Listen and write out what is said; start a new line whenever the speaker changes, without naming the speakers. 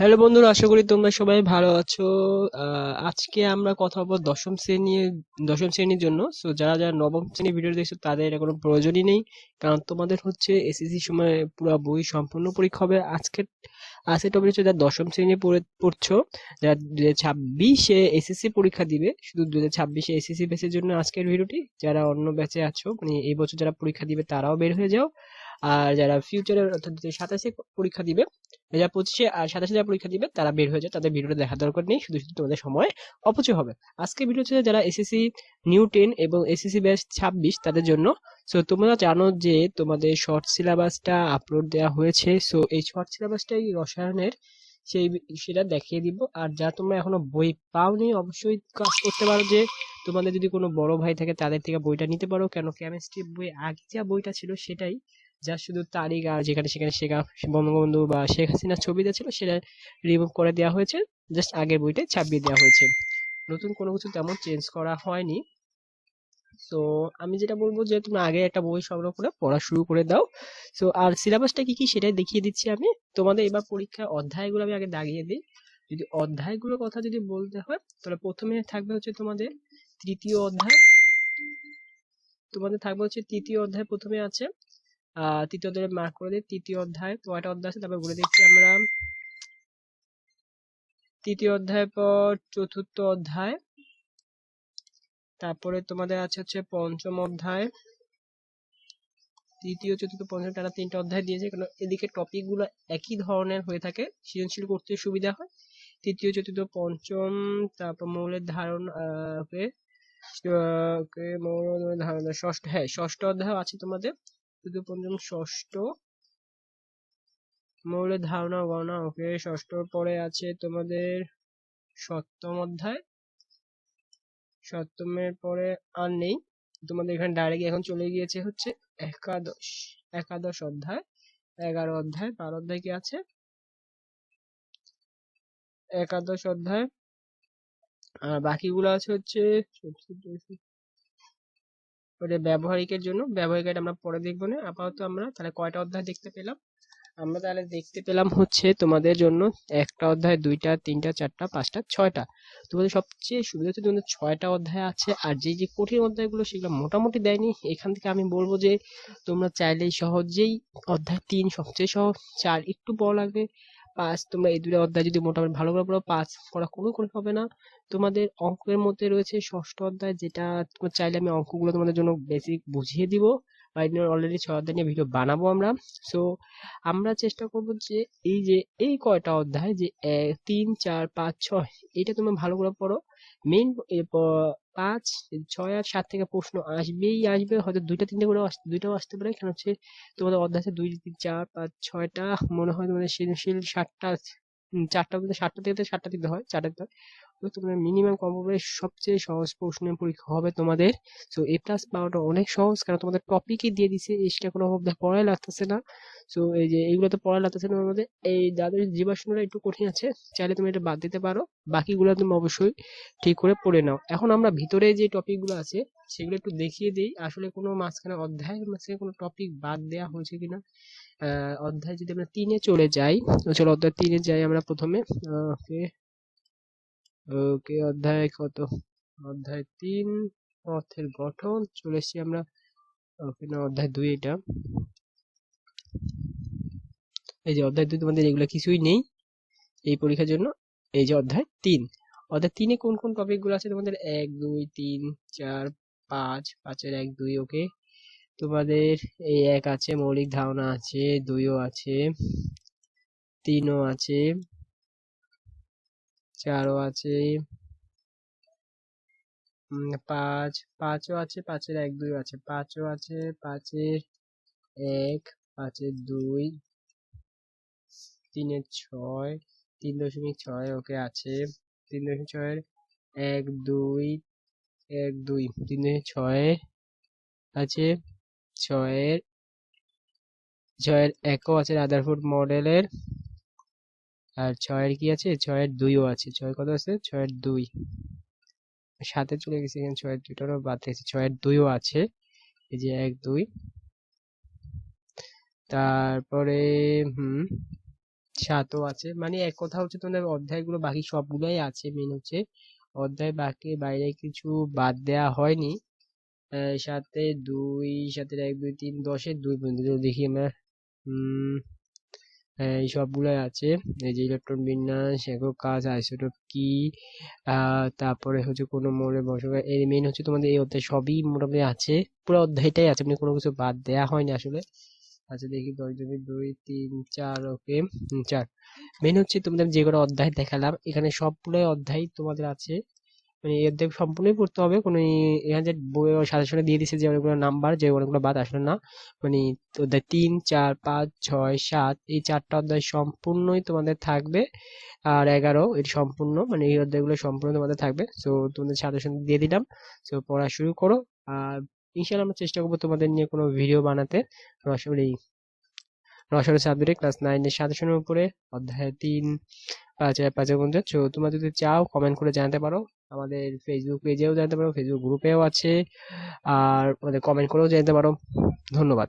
Hello বন্ধুরা, আশা করি তোমরা সবাই ভালো আছো। আজকে আমরা কথা বলব দশম শ্রেণি, দশম শ্রেণির জন্য। সো যারা যারা নবম শ্রেণির ভিডিও দেখছ, তাদের এটা কোনো প্রয়োজনই নেই। কারণ তোমাদের হচ্ছে এসএসসি সময় পুরো বই সম্পূর্ণ পরীক্ষা হবে। আজকে আজকে টপিক হচ্ছে যারা দশম শ্রেণি পড়ে, পড়ছো, যারা দু ছাব্বিশে এসএসসি পরীক্ষা দিবে, শুধু দু হাজার ছাব্বিশে এসএসসি ব্যাচের জন্য আজকের ভিডিওটি যারা অন্য ব্যাচে আছো মানে এই বছর যারা পরীক্ষা দিবে, তারাও বের হয়ে যাও। আর যারা ফিউচারে অর্থাৎ সাতাশে পরীক্ষা দিবে, যারা পঁচিশে আর সাতাশে যারা পরীক্ষা দিবে, তারা বের হয়ে যায় তাদের ভিডিওটা দেখার দরকার নেই, শুধু শুধু তোমাদের সময় অপচয় হবে। আজকে ভিডিও হচ্ছে যারা এসএসসি নিউ টেন এবং এসএসসি ব্যাচ ছাব্বিশ, তাদের জন্য সো তোমরা জানো যে তোমাদের শর্ট সিলেবাসটা আপলোড দেওয়া হয়েছে সো এই শর্ট সিলেবাসটাই রসায়নের সেই সেটা দেখিয়ে দিব। আর যা তোমরা এখনও বই পাওনি, অবশ্যই কাজ করতে পারো যে তোমাদের যদি কোনো বড় ভাই থাকে, তাদের থেকে বইটা নিতে পারো। কেন কেমিস্ট্রি বই আগে যা বইটা ছিল সেটাই যা শুধু আর যেখানে সেখানে শেখা বঙ্গবন্ধু বা শেখ হাসিনার ছবিটা ছিল সেটা রিমুভ করে দেওয়া হয়েছে। জাস্ট আগের বইটাই ছাপিয়ে দেওয়া হয়েছে। নতুন কোনো কিছু তেমন চেঞ্জ করা হয়নি। তো আমি যেটা বলব যে তুমি আগে একটা বই সংগ্রহ করে পড়া শুরু করে দাও। তো আর সিলেবাসটা কি কি সেটাই দেখিয়ে দিচ্ছি আমি। তোমাদের এবার পরীক্ষার অধ্যায়গুলো আমি আগে দাগিয়ে দিই। যদি অধ্যায়গুলোর কথা যদি বলতে হয়, তাহলে প্রথমে থাকবে হচ্ছে তোমাদের তৃতীয় অধ্যায়। তোমাদের থাকবে হচ্ছে তৃতীয় অধ্যায় প্রথমে আছে তৃতীয় অধ্যায় মার্ক করে দিই, তৃতীয় অধ্যায় কয়টা অধ্যায় আছে, তারপর বলে দিচ্ছি আমরা তৃতীয় অধ্যায়ের পর চতুর্থ অধ্যায়, তারপরে তোমাদের আছে হচ্ছে পঞ্চম অধ্যায়, তৃতীয়, চতুর্থ, পঞ্চম টানা তিনটা অধ্যায় দিয়েছে কারণ এদিকে টপিকগুলো একই ধরনের হয়ে থাকে, সৃজনশীল করতে সুবিধা হয়, তৃতীয়, চতুর্থ, পঞ্চম, তারপর মৌলের ধারণ মৌলের ধারণা, ষষ্ঠ হ্যাঁ ষষ্ঠ অধ্যায় আছে তোমাদের তৃতীয় পঞ্চম ষষ্ঠ। মৌলের ধারণা গণনা ওকে ষষ্ঠর পরে আছে তোমাদের সপ্তম অধ্যায়। সপ্তমের পরে আর নেই। তোমাদের এখানে ডাইরেক্ট এখন চলে গিয়েছে হচ্ছে একাদশ। একাদশ অধ্যায়, এগারো অধ্যায়, বারো অধ্যায় কি আছে? একাদশ অধ্যায়। আর বাকিগুলো আছে হচ্ছে ওটা ব্যবহারিকের জন্য। ব্যবহারিক আমরা পরে দেখব না। আপাতত আমরা তাহলে কয়টা অধ্যায় দেখতে পেলাম? আমরা তাহলে দেখতে পেলাম হচ্ছে তোমাদের জন্য একটা অধ্যায়, দুইটা, তিনটা, চারটা, পাঁচটা, ছয়টা। তোমাদের সবচেয়ে সুবিধা হচ্ছে তোমাদের ছয়টা অধ্যায় আছে আর যে যে কঠিন অধ্যায়গুলো সেগুলো মোটামুটি দেয়নি। এখান থেকে আমি বলব যে তোমরা চাইলেই সহজেই অধ্যায় তিন সবচেয়ে সহজ, চার একটু বড় লাগবে। পাঁচ তোমরা এই দুটো অধ্যায় যদি মোটামুটি ভালো করে পড়ো, পাস করা কোনো করে হবে না। তোমাদের অঙ্কের মধ্যে রয়েছে ষষ্ঠ অধ্যায়, যেটা তোমার চাইলে আমি অঙ্কগুলো তোমাদের জন্য বেসিক বুঝিয়ে দিব। বা অলরেডি ছয় অধ্যায় নিয়ে ভিডিও বানাবো আমরা। সো আমরা চেষ্টা করব যে এই যে, এই কয়টা অধ্যায় যে তিন, চার, পাঁচ, ছয়, এটা তুমি ভালো করে পড়ো। মেইন পাঁচ, ছয় আর সাত থেকে প্রশ্ন আসবেই, আসবে হয়তো দুইটা, তিনটে করে দুইটাও আসতে পারে। কেন হচ্ছে তোমাদের অধ্যায় দুই, তিন, চার, পাঁচ, ছয়টা মনে হয় তোমাদের সৃজনশীল সাতটা চারটা সাতটা থেকে সাতটা দিতে হয়, চারটা দিতে হয়। তোমরা মিনিমাম কমপক্ষে সবচেয়ে সহজ প্রশ্নের পরীক্ষা হবে তোমাদের। সো এ প্লাস পাওয়াটা অনেক সহজ, কারণ তোমাদের টপিকই দিয়ে দিছে এসটা কোনো পড়াই লাগতেছে না। সো এই যে এইগুলো তো পড়া লাগতেছে না আমাদের এই যাদের জীবাশ্মটা একটু কঠিন আছে, চাইলে তুমি এটা বাদ দিতে পারো। বাকিগুলো তুমি অবশ্যই ঠিক করে পড়ে নাও। এখন আমরা ভিতরে যে টপিকগুলো আছে, সেগুলো একটু দেখিয়ে দিই। আসলে কোনো মাঝখানে অধ্যায়ের মাঝখানে কোনো টপিক বাদ দেওয়া হয়েছে কিনা? অধ্যায় যদি আমরা তিনে চলে যাই চলো অধ্যায় তিনে যাই আমরা প্রথমে। ওকে ওকে, অধ্যায় কত? অধ্যায় তিন অর্থের গঠন। চলে এসেছি আমরা। ওকে, না, অধ্যায় দুই এটা। এই যে অধ্যায় দুই, তোমাদের এগুলো কিছুই নেই এই পরীক্ষার জন্য। এই যে অধ্যায় তিন। অধ্যায় তিনে কোন কোন টপিকগুলো আছে তোমাদের? এক, দুই, তিন, চার, পাঁচ। পাঁচের এক, দুই, ওকে। তোমাদের এই এক আছে, মৌলিক ধারণা আছে, দুইও আছে, তিনও আছে। চারও আছে। পাঁচ, পাঁচও আছে, পাঁচের এক দুই আছে, পাঁচও আছে, পাঁচের এক, পাঁচের দুই, তিনের ছয়, তিন দশমিক ছয় ওকে আছে। তিন দশমিক ছয়ের এক, দুই এক, দুই, তিন দশমিক ছয়ের আছে। ছয়ের ছয়ের একও আছে রাদারফোর্ড মডেলের। আর ছয়ের কি আছে? ছয়ের দুইও আছে। ছয় কত আছে? ছয়ের দুই। সাথে চলে গেছে এখানে, ছয়ের দুইটারও বাদ দিয়েছি। ছয়ের দুইও আছে। এই যে এক, দুই। তারপরে, হুম, সাতও আছে। মানে এক কথা হচ্ছে তোমাদের অধ্যায়গুলো বাকি সবগুলোই আছে। মেন হচ্ছে অধ্যায় বাকি, বাইরে কিছু বাদ দেওয়া হয়নি। সাথে দুই সাথে এক, দুই, তিন দশে দুই পর্যন্ত। দেখি আমরা এই সবগুলাই আছে। এই যে ইলেকট্রন বিন্যাস, একক কাজ, আইসোটোপ কি তারপরে হচ্ছে কোনো মোড়ে বসবে এই মেইন হচ্ছে তোমাদের এই অধ্যায় সবই মোটামুটি আছে। পুরো অধ্যায়টাই আছে মানে কোনো কিছু বাদ দেওয়া হয়নি আসলে। আচ্ছা দেখি দশ দুই দুই, তিন, চার, ওকে চার। মেইন হচ্ছে তোমাদের যে কটা অধ্যায় দেখালাম, এখানে সবগুলোই অধ্যায় তোমাদের আছে। মানে এই অধ্যায় সম্পূর্ণই পড়তে হবে। কোনো এখানে যে বই সাজেশনে দিয়ে দিছে যে অনেকগুলো নাম্বার, যে অনেকগুলো বাদ আসলে না। মানে অধ্যায় তিন, চার, পাঁচ, ছয়, সাত, এই চারটা অধ্যায় সম্পূর্ণই তোমাদের থাকবে। আর এগারো, এটি সম্পূর্ণ মানে এই অধ্যায়গুলো সম্পূর্ণ তোমাদের থাকবে। তো তোমাদের সাজেশন দিয়ে দিলাম। তো পড়া শুরু করো। আর ইনশাল্লাহ আমরা চেষ্টা করব তোমাদের নিয়ে কোনো ভিডিও বানাতে। রসগোল্লা রসায়ন সাবজেক্টে ক্লাস নাইনের সাজেশনের উপরে, অধ্যায় তিন, পাঁচ পাঁচ পঞ্চাশ তো তোমরা যদি চাও কমেন্ট করে জানাতে পারো। আমাদের ফেসবুক পেজেও জানতে পারো ফেসবুক গ্রুপেও আছে। আর আমাদের কমেন্ট করেও জানতে পারো। ধন্যবাদ।